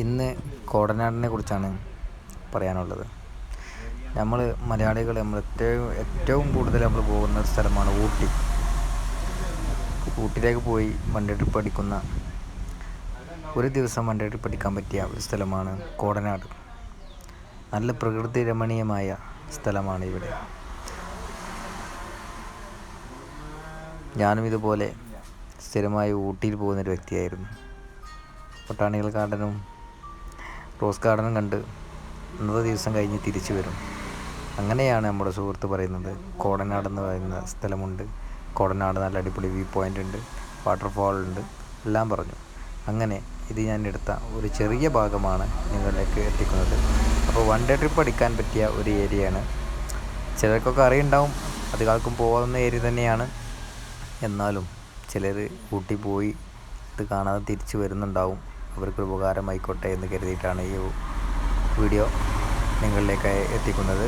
ഇന്ന് കോടനാടിനെ കുറിച്ചാണ് പറയാനുള്ളത്. നമ്മൾ മലയാളികൾ നമ്മൾ ഏറ്റവും ഏറ്റവും കൂടുതൽ നമ്മൾ പോകുന്ന ഒരു സ്ഥലമാണ് ഊട്ടി. ഊട്ടിയിലേക്ക് പോയി വണ്ടി ട്രിപ്പ് അടിക്കുന്ന ഒരു ദിവസം വണ്ടി ട്രിപ്പ് അടിക്കാൻ പറ്റിയ ഒരു സ്ഥലമാണ് കോടനാട്. നല്ല പ്രകൃതി രമണീയമായ സ്ഥലമാണ് ഇവിടെ. ഞാനും ഇതുപോലെ സ്ഥിരമായി ഊട്ടിയിൽ പോകുന്നൊരു വ്യക്തിയായിരുന്നു. ബൊട്ടാണിക്കൽ ഗാർഡനും റോസ് ഗാർഡനും കണ്ട് ഇന്നത്തെ ദിവസം കഴിഞ്ഞ് തിരിച്ചു വരും. അങ്ങനെയാണ് നമ്മുടെ സുഹൃത്ത് പറയുന്നത്. കോടനാട് എന്ന് പറയുന്ന സ്ഥലമുണ്ട്. കോടനാട് നല്ല അടിപൊളി വ്യൂ പോയിന്റ് ഉണ്ട്. വാട്ടർഫാൾ ഉണ്ട്. എല്ലാം പറഞ്ഞു. അങ്ങനെ ഇത് ഞാൻ എടുത്ത ഒരു ചെറിയ ഭാഗമാണ് നിങ്ങളിലേക്ക് എത്തിക്കുന്നത്. അപ്പോൾ വൺ ഡേ ട്രിപ്പ് അടിക്കാൻ പറ്റിയ ഒരു ഏരിയയാണ് ചിലർക്കൊക്കെ അറിയുണ്ടാവും. അധികാർക്കും പോകാവുന്ന ഏരിയ തന്നെയാണ്. എന്നാലും ചിലർ ഊട്ടി പോയി ഇത് കാണാതെ തിരിച്ചു വരുന്നുണ്ടാവും. അവർക്കൊരു ഉപകാരമായിക്കോട്ടെ എന്ന് കരുതിയിട്ടാണ് ഈ വീഡിയോ നിങ്ങളിലേക്ക് എത്തിക്കുന്നത്.